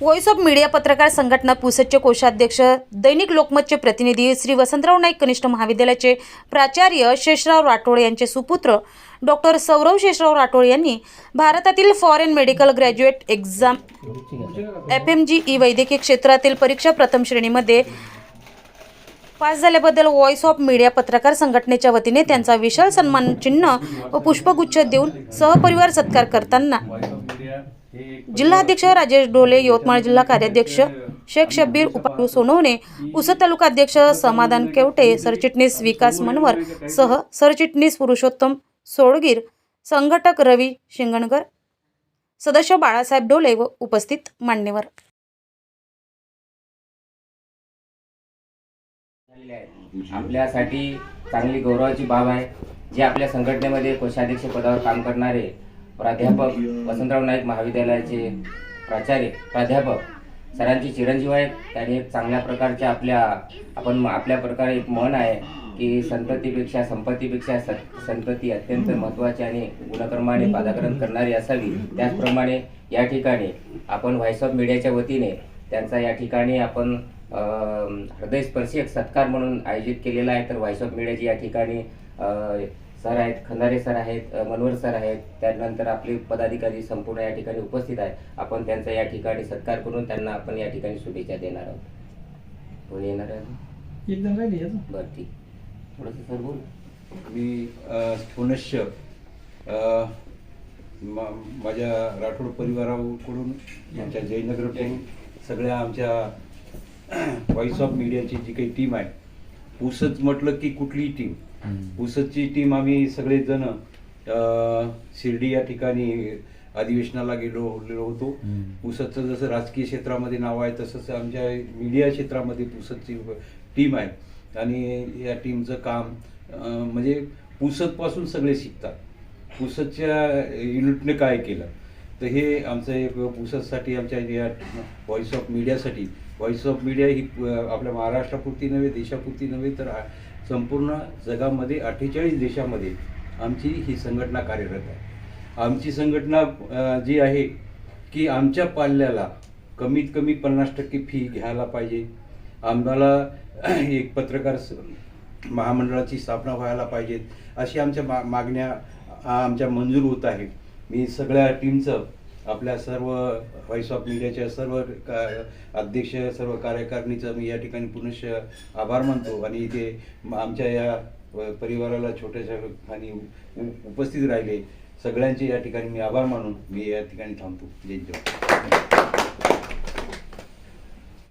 Voice of media पत्रकार संघटना पुसदचे कोषाध्यक्ष दैनिक लोकमतचे प्रतिनिधी श्री वसंतराव नाईक कनिष्ठ महाविद्यालयाचे प्राचार्य शेषराव राठोड यांचे सुपुत्र डॉक्टर सौरव शेषराव राठोड यांनी भारतातील foreign medical graduate exam F M G E वैद्यकीय क्षेत्रातील परीक्षा प्रथम श्रेणीमध्ये पास झाल्याबद्दल व्हॉइस ऑफ मीडिया पत्रकार संघटनेच्या वतीने त्यांचा विशाल सन्मान चिन्ह व पुष्पगुच्छ देऊन सहपरिवार सत्कार करताना जिल्हाध्यक्ष राजेश ढोले यवतमाळ जिल्हा कार्याध्यक्ष शेख शब्बीर उपायू सोनवणे उसद तालुका अध्यक्ष समाधान केवटे सरचिटणीस विकास मनवर सह सरचिटणीस पुरुषोत्तम सोडगीर संघटक रवी शिंगणकर सदस्य बाळासाहेब ढोले व उपस्थित मान्यवर. आपल्यासाठी चांगली गौरवाची बाब आहे जे आपल्या संघटनेमध्ये कोषाध्यक्ष पदावर काम करणारे प्राध्यापक वसंतराव नाईक महाविद्यालयाचे प्राचार्य प्राध्यापक. सरांची चिरंजीव आहेत. त्यांनी एक चांगल्या प्रकारच्या आपल्या आपण आपल्या प्रकारे एक म्हण आहे की संततीपेक्षा संपत्तीपेक्षा सत संतती अत्यंत महत्त्वाची आणि गुणकर्माने पादाकरण करणारी असावी. त्याचप्रमाणे या ठिकाणी आपण व्हॉइस ऑफ मीडियाच्या वतीने त्यांचा या ठिकाणी आपण हृदयस्पर्शी एक सत्कार म्हणून आयोजित केलेला आहे. तर व्हॉइस ऑफ मीडियाचे या ठिकाणी सर आहेत खंदारे सर आहेत मनोहर सर आहेत त्यानंतर आपले पदाधिकारी संपूर्ण या ठिकाणी उपस्थित आहेत. आपण त्यांचा या ठिकाणी सत्कार करून त्यांना आपण या ठिकाणी शुभेच्छा देणार आहोत. कोणी येणार आहे एकदम राहिली याचं. बरं ठीक. थोडंसं सर बोल. मी पुनश्च माझ्या राठोड परिवाराकडून आमच्या जयनगरकडून सगळ्या आमच्या व्हॉइस ऑफ मीडियाची जी काही टीम आहे पुसद म्हटलं की कुठलीही टीम पुसदची टीम आम्ही सगळेजण शिर्डी या ठिकाणी अधिवेशनाला गेलो गेलो होतो. पुसदचं जसं राजकीय क्षेत्रामध्ये नाव आहे तसंच आमच्या मीडिया क्षेत्रामध्ये पुसदची टीम आहे. आणि या टीमचं काम म्हणजे पुसदपासून सगळे शिकतात. पुसदच्या युनिटने काय केलं? तर हे आमचं एक पुसदसाठी आमच्या या व्हॉइस ऑफ मीडियासाठी व्हॉइस ऑफ मीडिया ही आपल्या महाराष्ट्रापुरती नव्हे देशापुरती नव्हे तर संपूर्ण जगामध्ये अठ्ठेचाळीस देशामध्ये आमची ही संघटना कार्यरत आहे. आमची संघटना जी आहे की आमच्या पाल्याला कमीत कमी पन्नास टक्के फी घ्यायला पाहिजे. आम्हाला एक पत्रकार स- महामंडळाची स्थापना व्हायला पाहिजेत अशी आमच्या मा मागण्या आमच्या मंजूर होत आहे मी सगळ्या टीमचं आपल्या सर्व व्हॉइस ऑफ मीडियाच्या सर्व का अध्यक्ष सर्व कार्यकारिणीचं मी या ठिकाणी पुनश्च आभार मानतो. आणि इथे आमच्या या परिवाराला छोट्याशा आणि उपस्थित राहिले. सगळ्यांचे या ठिकाणी मी आभार मानून मी या ठिकाणी थांबतो. जय जवान